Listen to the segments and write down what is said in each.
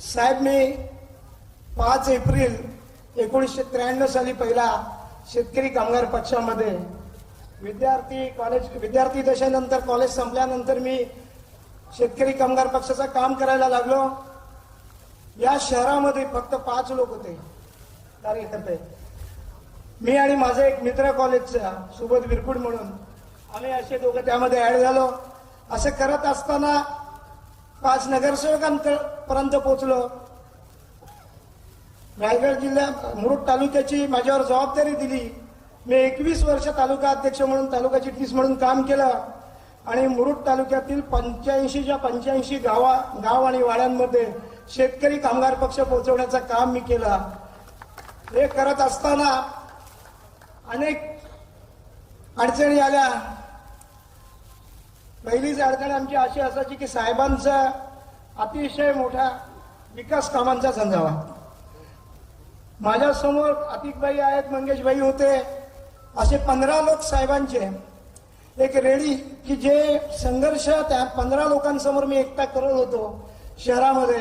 साहेब मी पाच एप्रिल एकोणीसशे त्र्याण्णव साली पहिला शेतकरी कामगार पक्षामध्ये विद्यार्थी कॉलेज विद्यार्थी दशेनंतर कॉलेज संपल्यानंतर मी शेतकरी कामगार पक्षाचं काम करायला लागलो. या शहरामध्ये फक्त पाच लोक होते. कार्यकर्ते. मी आणि माझा एक मित्र कॉलेजचा सुबोध विरकुड म्हणून आम्ही असे दोघं त्यामध्ये ऍड झालो. असं करत असताना पाच नगरसेवकांपर्यंत पोहोचलो. रायगड जिल्ह्यात मुरुड तालुक्याची माझ्यावर जबाबदारी दिली. मी एकवीस वर्ष तालुका अध्यक्ष म्हणून तालुका चिटणीस म्हणून काम केलं आणि मुरुड तालुक्यातील पंच्याऐंशीच्या पंच्याऐंशी गावा गाव आणि वाड्यांमध्ये शेतकरी कामगार पक्ष पोहोचवण्याचं काम मी केलं. हे करत असताना अनेक अडचणी आल्या. पहिलीच अडचण आमची अशी असायची की साहेबांचा अतिशय मोठा विकास कामांचा संजावा माझ्यासमोर अतिकबाई आहेत मंगेशबाई होते असे पंधरा लोक साहेबांचे. एक रेडी की जे संघर्ष त्या पंधरा लोकांसमोर मी एकटा करत होतो शहरामध्ये.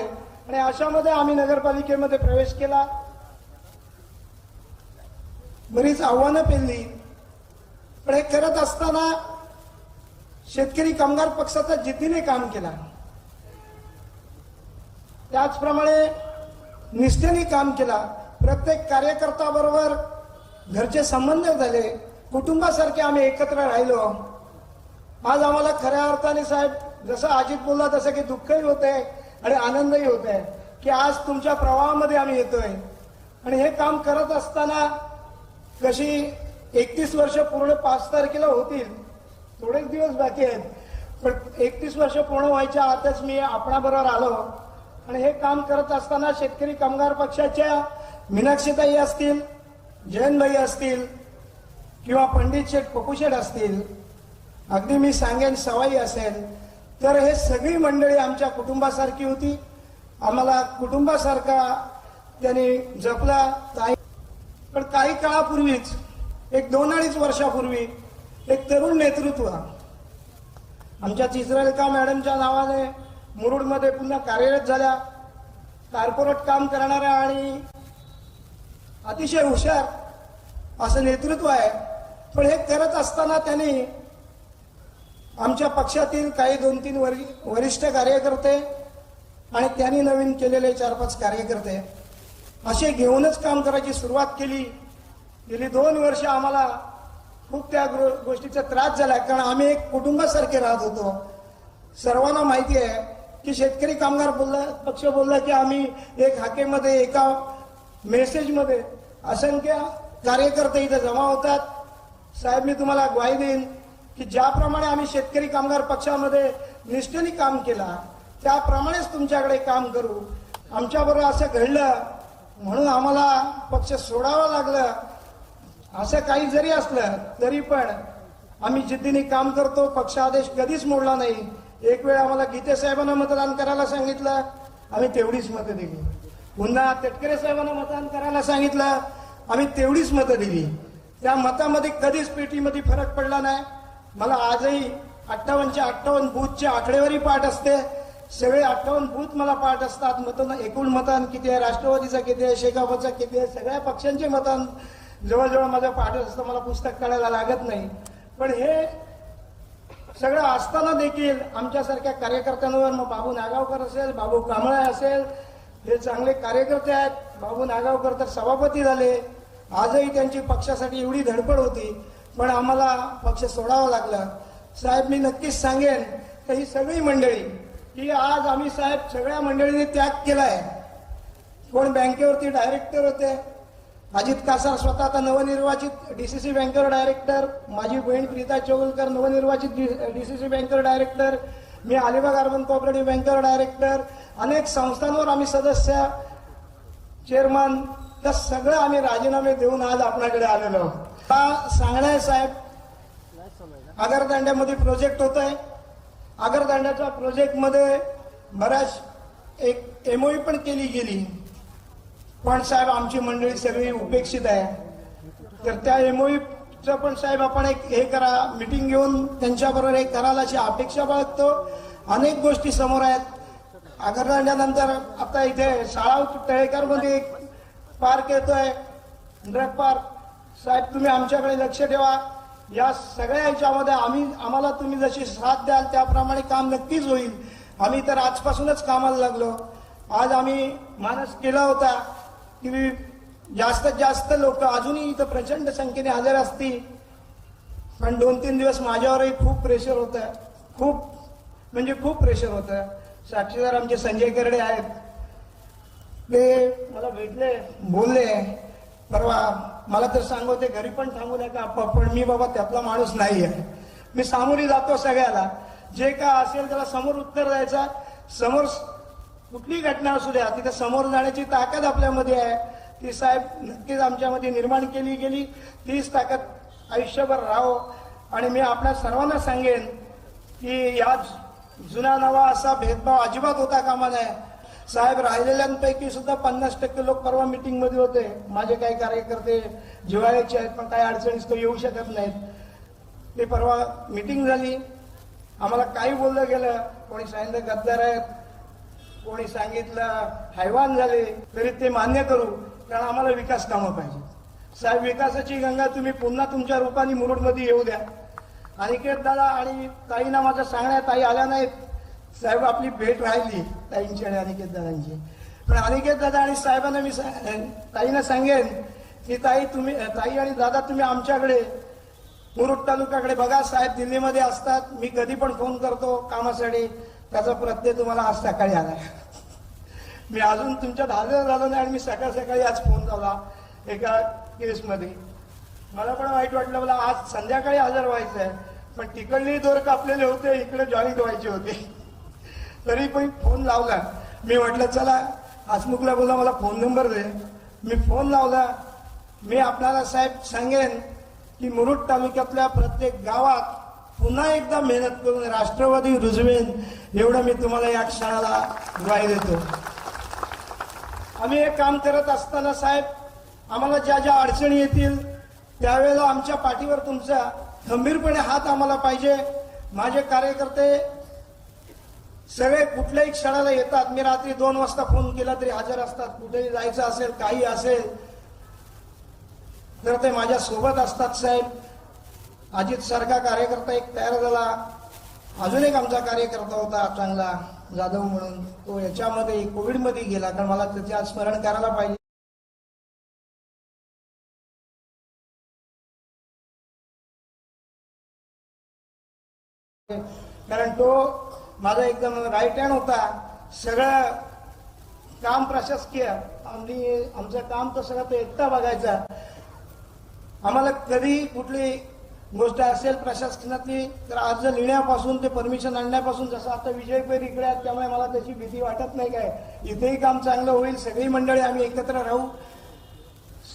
आणि अशामध्ये आम्ही नगरपालिकेमध्ये प्रवेश केला. बरीच आव्हानं पेरली पण हे करत असताना शेतकरी कामगार पक्षाचा जिद्दीने काम केला. त्याचप्रमाणे निष्ठेने काम केला. प्रत्येक कार्यकर्त्याबरोबर घरचे संबंध झाले. कुटुंबासारखे आम्ही एकत्र राहिलो. आज आम्हाला खऱ्या अर्थाने साहेब जसं अजित बोलला तसं की दुःखही होते आणि आनंदही होत आहे की आज तुमच्या प्रवाहामध्ये आम्ही येतोय. आणि हे काम करत असताना कशी एकतीस वर्ष पूर्ण पाच तारखेला होतील थोडेच दिवस बाकी आहेत. पण एकतीस वर्ष पूर्ण व्हायच्या आतच मी आपणाबरोबर आलो. आणि हे काम करत असताना शेतकरी कामगार पक्षाच्या मीनाक्षीताई असतील जयनभाई असतील किंवा पंडित शेठ पपुशेठ असतील अगदी मी सांगेन सवाई असेल तर हे सगळी मंडळी आमच्या कुटुंबासारखी होती. आम्हाला कुटुंबासारखा त्यांनी जपला. पण काही काळापूर्वीच एक दोन अडीच वर्षापूर्वी एक तरुण नेतृत्व. आमच्या चित्ररेखा मॅडमच्या नावाने मुरुडमध्ये पुन्हा कार्यरत झाल्या. कॉर्पोरेट काम करणाऱ्या आणि अतिशय हुशार असं नेतृत्व आहे. पण हे करत असताना त्यांनी आमच्या पक्षातील काही दोन तीन वरि वरिष्ठ कार्यकर्ते आणि त्यांनी नवीन केलेले चार पाच कार्यकर्ते असे घेऊनच काम करायची सुरुवात केली. गेली दोन वर्ष आम्हाला खूप त्या गो- गोष्टीचा त्रास झाला कारण आम्ही एक कुटुंबासारखे राहत होतो. सर्वांना माहिती आहे की शेतकरी कामगार बोलला पक्ष बोलला की आम्ही एक हाकेमध्ये एका मेसेजमध्ये असंख्य कार्यकर्ते इथे जमा होतात. साहेब मी तुम्हाला ग्वाही देईन की ज्याप्रमाणे आम्ही शेतकरी कामगार पक्षामध्ये निष्ठेने काम केला त्याप्रमाणेच तुमच्याकडे काम करू. आमच्याबरोबर असं घडलं म्हणून आम्हाला पक्ष सोडावं लागलं. असं काही जरी असलं तरी पण आम्ही जिद्दीने काम करतो पक्ष आदेश कधीच मोडला नाही. एक वेळ आम्हाला गीते साहेबांना मतदान करायला सांगितलं आम्ही तेवढीच मतं दिली. पुन्हा तटकरे साहेबांना मतदान करायला सांगितलं आम्ही तेवढीच मतं दिली. त्या मतामध्ये कधीच पेटीमध्ये फरक पडला नाही. मला आजही अठ्ठावन्नच्या अठ्ठावन्न बूथची आकडेवारी पाठ असते. सगळे अठ्ठावन्न बूथ मला पाठ असतात. मतदान एकूण मतदान किती आहे? राष्ट्रवादीचं किती आहे? शेकापचं किती आहे? सगळ्या पक्षांचे मतदान जवळजवळ माझं पाठ असतं मला पुस्तक काढायला लागत नाही. पण हे सगळं असताना देखील आमच्यासारख्या कार्यकर्त्यांवर मग बाबू नागावकर असेल बाबू कांबळे असेल हे चांगले कार्यकर्ते आहेत. बाबू नागावकर तर सभापती झाले. आजही त्यांची पक्षासाठी एवढी धडपड होती. पण आम्हाला पक्ष सोडावा लागला. साहेब मी नक्कीच सांगेन तर ही सगळी मंडळी की आज आम्ही साहेब सगळ्या मंडळींनी त्याग केलाय. कोण बँकेवरती डायरेक्टर होते अजित कासार स्वतः आता नवनिर्वाचित डीसीसी बँकर डायरेक्टर माझी बहीण प्रीता चौगुलकर नवनिर्वाचित डीसीसी बँकर डायरेक्टर मी Alibag urban cooperative banker director अनेक संस्थांवर आम्ही सदस्य चेअरमन तर सगळं आम्ही राजीनामे देऊन आज आपल्याकडे आलेलो आहोत. हा सांगण्याय साहेब आगरदांड्यामध्ये प्रोजेक्ट होत आहे आगरदांड्याच्या प्रोजेक्टमध्ये बऱ्याच एक एमओई पण केली गेली. पण साहेब आमची मंडळी सगळी उपेक्षित आहे. तर त्या एमओईचं पण साहेब आपण एक हे करा मिटिंग घेऊन त्यांच्याबरोबर हे कराल अशी अपेक्षा बाळगतो. अनेक गोष्टी समोर आहेत. आगरल्यानंतर आता इथे शाळा तळेकरमध्ये एक पार्क येतोय ड्रग पार्क. साहेब तुम्ही आमच्याकडे लक्ष ठेवा. या सगळ्या ह्याच्यामध्ये आम्ही आम्हाला तुम्ही जशी साथ द्याल त्याप्रमाणे काम नक्कीच होईल. आम्ही तर आजपासूनच कामाला लागलो. आज आम्ही मानस केला होता. की जास्तीत जास्त लोक अजूनही इथं प्रचंड संख्येने हजर असतील. पण दोन तीन दिवस माझ्यावरही खूप प्रेशर होतं खूप म्हणजे खूप प्रेशर होतं साक्षीदार आमचे संजय करडे आहेत. ते मला भेटले बोलले परवा मला तर सांगवते घरी पण थांबू नका आप पण मी बाबा त्यातला माणूस नाही आहे मी सामोरी जातो सगळ्याला. जे काय असेल त्याला समोर उत्तर द्यायचा. समोर कुठली घटना असू द्या तिथे समोर जाण्याची ताकद आपल्यामध्ये आहे. ती साहेब नक्कीच आमच्यामध्ये निर्माण केली गेली. तीच ताकद आयुष्यभर राहो. आणि मी आपल्या सर्वांना सांगेन की या जुना नवा असा भेदभाव अजिबात होता कामा नये. साहेब राहिलेल्यांपैकी सुद्धा पन्नास टक्के लोक परवा मिटिंगमध्ये होते. माझे काही कार्यकर्ते जिव्हाळ्याचे आहेत पण काही अडचणीस तो येऊ शकत नाहीत. ते परवा मिटिंग झाली. आम्हाला काही बोललं गेलं. कोणी सांगितलं गद्दार आहेत. कोणी सांगितलं हैवान झाले तरी ते मान्य करू कारण आम्हाला विकास कामं पाहिजे साहेब विकासाची गंगा तुम्ही पुन्हा तुमच्या रूपाने मुरुडमध्ये येऊ द्या. अनिकेत दादा आणि ताईंना माझं सांगण्यात ताई आल्या नाहीत. साहेब आपली भेट राहिली ताईंची आणि अनिकेत दादांची. पण अनिकेत दादा आणि साहेबांना मी सा- ताईंना सांगेन की ताई तुम्ही ताई आणि दादा तुम्ही आमच्याकडे मुरुड तालुक्याकडे बघा. साहेब दिल्लीमध्ये असतात. मी कधी पण फोन करतो कामासाठी. त्याचा प्रत्यय तुम्हाला आज सकाळी आला. मी अजून तुमच्यात हजर झालो नाही आणि मी सकाळ सकाळी आज फोन झाला एका केसमध्ये. मला पण वाईट वाटलं मला आज संध्याकाळी हजर व्हायचं आहे पण तिकडले दोर कापलेले होते इकडे जॉईंट व्हायचे होते. तरी पण फोन लावला. मी म्हटलं चला हसमुखला बोला मला फोन नंबर दे. मी फोन लावला. मी आपल्याला साहेब सांगेन की मुरुड तालुक्यातल्या प्रत्येक गावात पुन्हा एकदा मेहनत करून राष्ट्रवादी रुजवेन एवढं मी तुम्हाला या क्षणाला ग्वाही देतो. आम्ही हे काम करत असताना साहेब आम्हाला ज्या ज्या अडचणी येतील त्यावेळेला आमच्या पाठीवर तुमचा खंबीरपणे हात आम्हाला पाहिजे. माझे कार्यकर्ते सगळे कुठल्याही क्षणाला येतात. मी रात्री दोन वाजता फोन केला तरी हजर असतात. कुठेही जायचं असेल काही असेल तर ते माझ्या सोबत असतात साहेब. अजित सारखा कार्यकर्ता एक तयार झाला. अजून एक आमचा कार्यकर्ता होता चांगला जाधव म्हणून. तो याच्यामध्ये कोविडमध्ये गेला. कारण मला त्याचे आज स्मरण करायला पाहिजे. कारण तो माझा एकदम राईट हँड होता. सगळं काम प्रशासकीय. आम्ही आमचं काम तर सगळं तो एकटा बघायचा. आम्हाला कधी कुठली गोष्ट असेल प्रशासनातली तर अर्ज लिहिण्यापासून ते परमिशन आणण्यापासून जसं आता विजय पेर इकडे आहेत त्यामुळे मला त्याची भीती वाटत नाही काय. इथेही काम चांगलं होईल सगळी मंडळी आम्ही एकत्र राहू.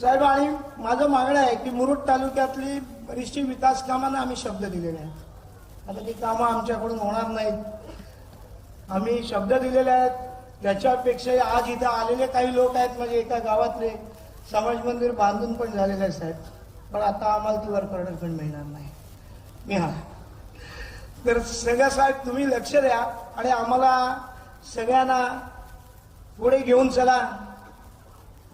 साहेब आणि माझं मागणं आहे की मुरुड तालुक्यातली बरीचशी विकास कामांना आम्ही शब्द दिलेले आहेत. आता ती कामं आमच्याकडून होणार नाहीत. आम्ही शब्द दिलेले आहेत. त्याच्यापेक्षा आज इथं आलेले काही लोक आहेत म्हणजे एका गावातले. समाज मंदिर बांधून पण झालेले आहे साहेब. पण आता आम्हाला ती वर्क ऑर्डर पण मिळणार नाही. मी हा. तर सगळ्या साहेब तुम्ही लक्ष द्या आणि आम्हाला सगळ्यांना पुढे घेऊन चला.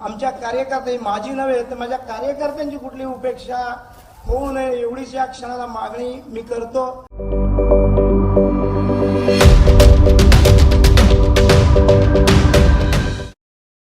आमच्या कार्यकर्ते माझी नव्हे तर माझ्या कार्यकर्त्यांची कुठली उपेक्षा होऊ नये एवढीच या क्षणाला मागणी मी करतो.